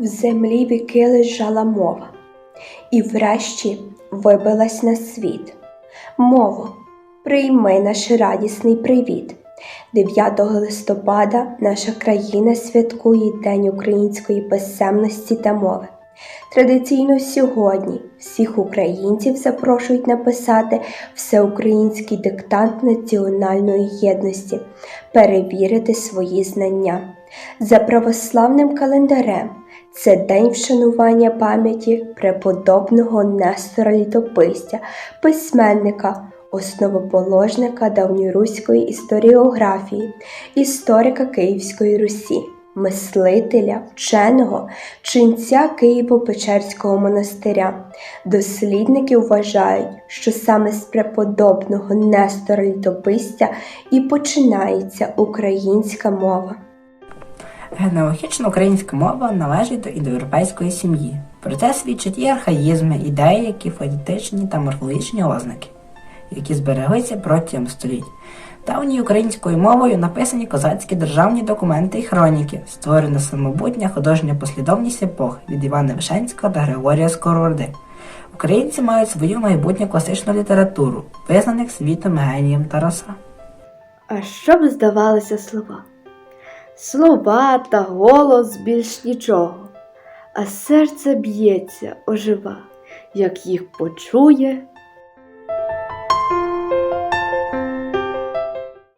В землі віки лежала мова, і врешті вибилась на світ. Мово, прийми наш радісний привіт. 9 листопада наша країна святкує День української писемності та мови. Традиційно сьогодні всіх українців запрошують написати всеукраїнський диктант національної єдності, перевірити свої знання. За православним календарем це день вшанування пам'яті преподобного Нестора Літописця, письменника, основоположника давньоруської історіографії, історика Київської Русі, мислителя, вченого, ченця Києво-Печерського монастиря. Дослідники вважають, що саме з преподобного Нестора Літописця і починається українська мова. Генеалогічна українська мова належить до індоєвропейської сім'ї. Про це свідчать і архаїзми, і деякі фонетичні та морфологічні ознаки, які збереглися протягом століть. Давньою українською мовою написані козацькі державні документи і хроніки, створена самобутня художня послідовність епох від Івана Вишенського та Григорія Сковороди. Українці мають свою майбутню класичну літературу, визнаних світом генієм Тараса. А що б здавалися слова? Слова та голос більш нічого, а серце б'ється, ожива, як їх почує